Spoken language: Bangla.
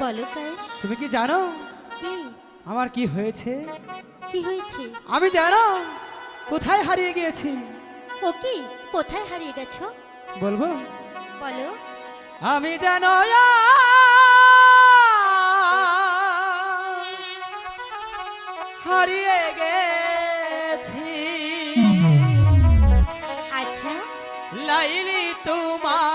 বলো কাই তুমি কি জানো কি? আমার কি হয়েছে? কি হয়েছে? আমি জানো কোথায় হারিয়ে গিয়েছি। ও কি? কোথায় হারিয়ে গেছো? বলব? বলো। আমি জানো হারিয়ে গেছি। আচ্ছা। লাইলি তোমার